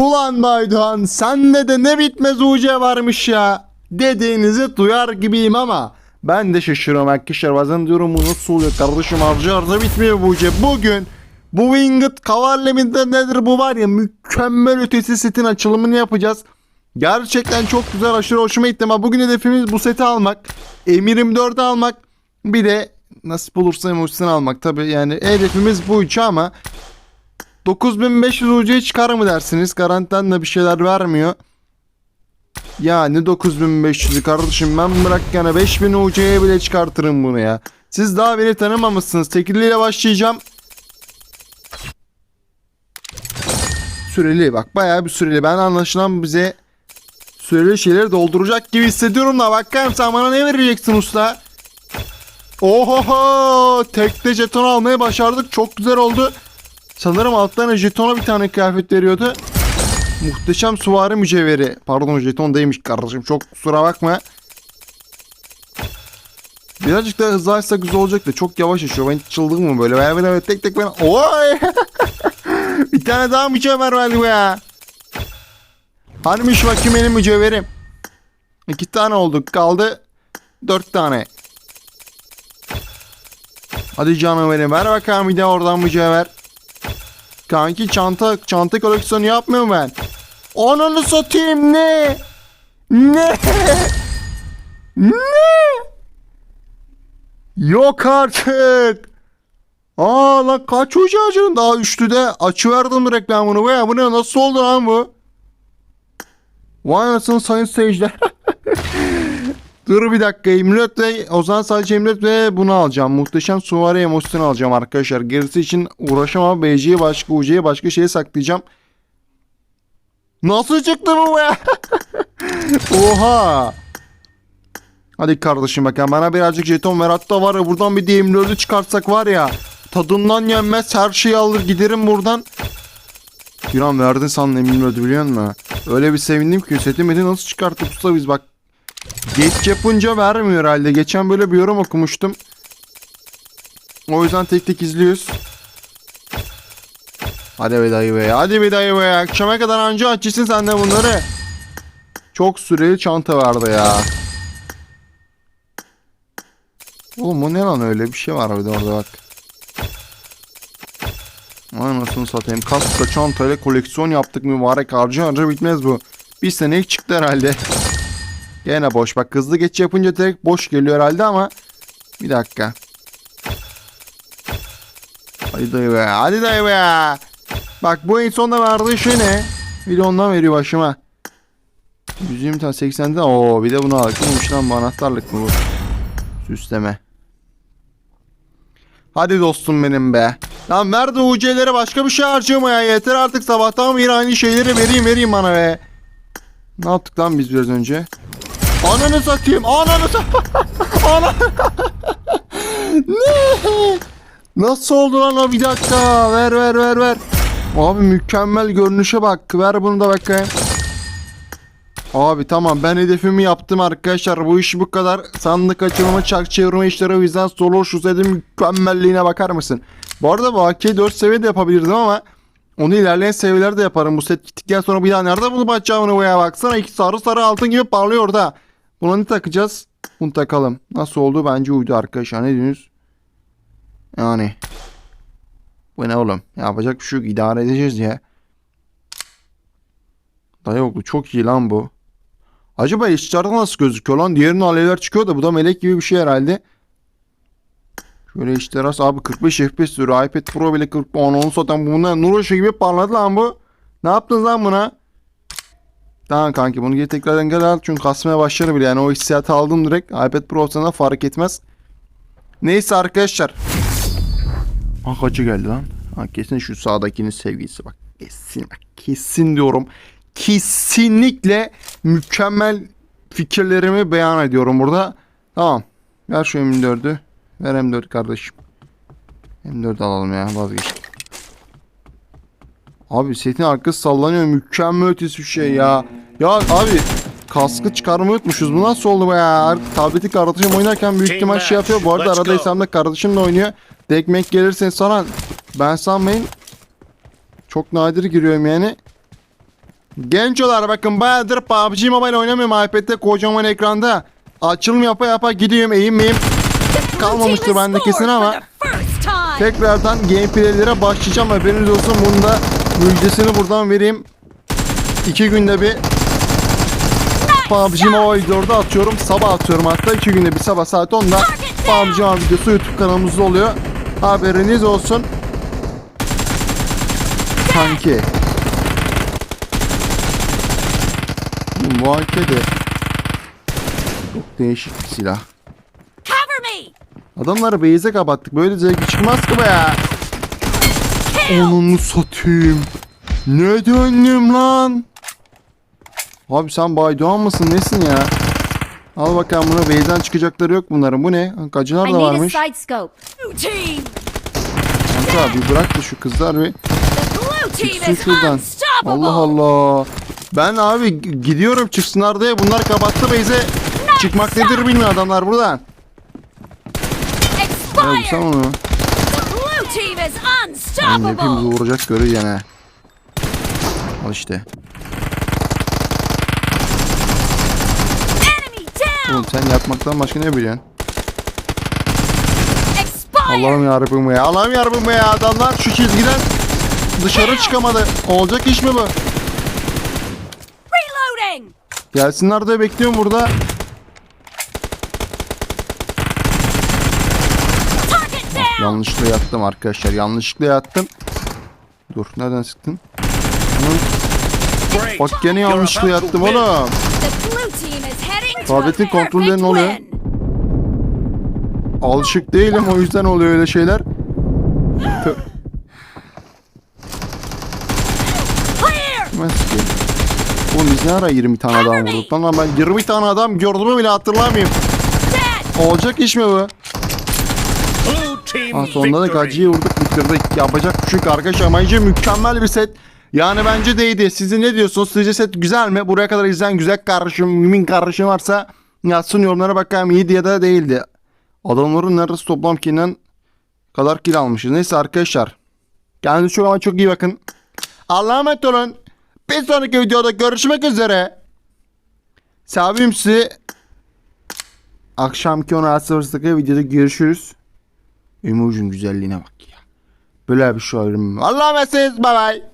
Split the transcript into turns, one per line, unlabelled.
Ulan Baydoğan sende de ne bitmez UC varmış ya. Dediğinizi duyar gibiyim ama ben de şaşırıyorum arkadaşlar. Bazen diyorum bu nasıl oluyor kardeşim harca harca bitmiyor bu UC. Bugün bu Winged Cavalry midir nedir bu var ya mükemmel ötesi setin açılımını yapacağız. Gerçekten çok güzel aşırı hoşuma gitti ama bugün hedefimiz bu seti almak. M24'ü almak. Bir de nasip olursa emojisini almak. Tabi yani hedefimiz bu üçü ama 9500 UC'ye çıkar mı dersiniz? Garantiden de bir şeyler vermiyor. Ya ne 9500'ü kardeşim ben bırak yani 5000 UC'ye bile çıkartırım bunu ya. Siz daha beni tanımamışsınız. Tekilliyle başlayacağım. Süreli bak bayağı bir süreli. Ben anlaşılan bize süreli şeyleri dolduracak gibi hissediyorum da bakalım sen bana ne vereceksin usta? Ohoho! Tekte jeton almayı başardık. Çok güzel oldu. Sanırım alttan jetona bir tane kıyafet veriyordu. Muhteşem suvari mücevheri. Pardon jeton değilmiş kardeşim. Çok kusura bakma. Birazcık daha hızlı güzel olacak da çok yavaş açıyor. Ben çıldım mı böyle? Ben böyle tek tek ben... Oy! bir tane daha mücevher verdi bu ya. Hanimiş bakayım benim mücevherim. İki tane olduk. Kaldı dört tane. Hadi canım benim. Ver bakalım bir de oradan mücevher. Kanki çanta çanta koleksiyonu yapmıyorum ben. Ananı satayım ne? Ne? Ne? Yok artık. Aa lan kaç hoca açın daha üçlüde açıverdim bunu. Be. Bu ne nasıl oldu lan bu? Vay anasını sayın seyirciler. Dur bir dakika Emret ve o zaman sadece Emret ve bunu alacağım. Muhteşem suvari emosyonu alacağım arkadaşlar. Gerisi için uğraşamam. BC'yi başka UC'ye başka şeye saklayacağım. Nasıl çıktı bu be? Oha. Hadi kardeşim bakalım bana birazcık jeton ver. Hatta var ya buradan bir DM4'ü çıkartsak var ya. Tadından yenmez her şeyi alır giderim buradan. Bir an verdin sandım M24'ü biliyor musun? Öyle bir sevindim ki setimi nasıl çıkarttık usta biz bak. Geç yapınca vermiyor herhalde. Geçen böyle bir yorum okumuştum. O yüzden tek tek izliyoruz. Hadi be dayı be. Hadi be dayı be. Akşama kadar anca açırsın sen de bunları. Çok süreli çanta vardı ya. Oğlum bu ne lan öyle bir şey var bir orada bak. Anasını satayım. Kaskla çantayla koleksiyon yaptık mübarek harca harca bitmez bu. Bir sene çıktı herhalde. Gene boş. Bak hızlı geç yapınca direkt boş geliyor herhalde ama bir dakika. Hadi dayı be. Hadi dayı be. Bak bu en sonunda verdiği şey ne? Bir de ondan veriyor başıma. 120 tane 80 tane. Oo bir de bunu aldık. Neymiş lan bu anahtarlık mı bu? Süsleme. Hadi dostum benim be. Lan ver de UC'lere başka bir şey harcama ya. Yeter artık sabahtan beri aynı şeyleri vereyim vereyim bana be. Ne yaptık lan biz biraz önce? Ananı satayım. Ananı. Ana. ne? Nasıl oldu lan o bir dakika. Ver ver ver ver. Abi mükemmel görünüşe bak. Ver bunu da bakayım. Abi tamam ben hedefimi yaptım arkadaşlar. Bu iş bu kadar. Sandık açılımı çark çevirme işleri o yüzden solo şu setin mükemmelliğine bakar mısın? Bu arada bu AK 4 seviye de yapabilirdim ama onu ilerleyen seviyelerde yaparım. Bu set gittikten sonra bir daha nerede bulup açacağım onu ya baksana. iki sarı sarı altın gibi parlıyor orada. Buna ne takacağız? Bunu takalım. Nasıl oldu? Bence uydu arkadaşlar. Ne diyorsunuz? Yani. Bu ne oğlum? Yapacak bir şey yok. İdare edeceğiz ya. Dayı oğlu çok iyi lan bu. Acaba işçilerde nasıl gözüküyor lan? Diğerinin alevler çıkıyor da bu da melek gibi bir şey herhalde. Şöyle işte rast abi 45 FPS sürüyor. iPad Pro bile 40 onu onu satan bunlar nur gibi parladı lan bu. Ne yaptın lan buna? Tamam kanki bunu geri tekrardan gel al çünkü kasmaya başlar bile yani o hissiyatı aldım direkt. iPad Pro sana fark etmez. Neyse arkadaşlar. Ha kaçı geldi lan? Ha kesin şu sağdakinin sevgisi bak. Kesin bak kesin diyorum. Kesinlikle mükemmel fikirlerimi beyan ediyorum burada. Tamam. Ver şu M4'ü. Ver M4 kardeşim. M4 alalım ya vazgeçtim. Abi setin arkası sallanıyor. Mükemmel ötesi bir şey ya. Ya abi kaskı çıkarmayı unutmuşuz. Bu nasıl oldu be ya? Tableti kardeşim oynarken büyük ihtimal şey yapıyor. Bu arada
Let's
arada
go.
İslam'da kardeşim de oynuyor. Dekmek gelirse sana ben sanmayın. Çok nadir giriyorum yani. Gençler bakın bayağıdır PUBG Mobile oynamıyorum iPad'de kocaman ekranda. Açılım yapa yapa gidiyorum eğim miyim. Kalmamıştır bende kesin ama. Tekrardan gameplaylere başlayacağım haberiniz olsun. Bunun da müjdesini buradan vereyim. İki günde bir PUBG Mobile videoda atıyorum. Sabah atıyorum hatta. iki günde bir sabah saat 10'da PUBG Mobile videosu YouTube kanalımızda oluyor. Haberiniz olsun. Kanki. Bu de çok değişik bir silah. Adamları base'e kapattık. Böyle zevk çıkmaz ki be ya. Onunu satayım. Ne döndüm lan? Abi sen Baydoğan mısın nesin ya? Al bakalım bunu base'den çıkacakları yok bunların. Bu ne? Gacılar
I
da varmış. Kanka bir bırak da şu kızlar
team
çıksın şuradan. Allah Allah. Ben abi gidiyorum çıksınlar diye bunlar kapattı base'e. Çıkmak nedir bilmiyor adamlar buradan. Ya sen onu.
Team is
Oğlum hepimizi
unstoppable!
vuracak görüyor gene. Al işte.
Enemy down!
Oğlum sen yapmaktan başka ne biliyorsun?
Expired!
Allah'ım yarabbim ya. Allah'ım yarabbim ya. Adamlar şu çizgiden dışarı çıkamadı. Olacak iş mi bu?
Reloading!
Gelsinler de bekliyorum burada.
Target down!
Yanlışlıkla yattım arkadaşlar. Yanlışlıkla yattım. Dur nereden sıktın? Bak gene yanlışlıkla yattım oğlum. Tabletin kontrolleri ne oluyor? Alışık değilim o yüzden oluyor öyle şeyler. Nasıl? Oğlum biz ne ara 20 tane adam vurduk lan ben 20 tane adam gördüğümü bile hatırlamıyorum. Olacak iş mi bu? Ha, sonunda da gacıyı vurduk bitirdik. Yapacak bir şey yok arkadaşlar. Bence mükemmel bir set. Yani bence değdi. Siz ne diyorsunuz? Sizce set güzel mi? Buraya kadar izleyen güzel kardeşim, mümin kardeşim varsa yazsın yorumlara bakalım iyiydi ya da değildi. Adamların neredeyse toplam kinden kadar kill almışız. Neyse arkadaşlar. Kendinize çok ama çok iyi bakın. Allah'a emanet olun. Bir sonraki videoda görüşmek üzere. Sevim sizi. Akşamki 16.00'daki videoda görüşürüz. Emojin güzelliğine bak ya. Böyle bir şey olur mu? Allah'a emanet Bye bye.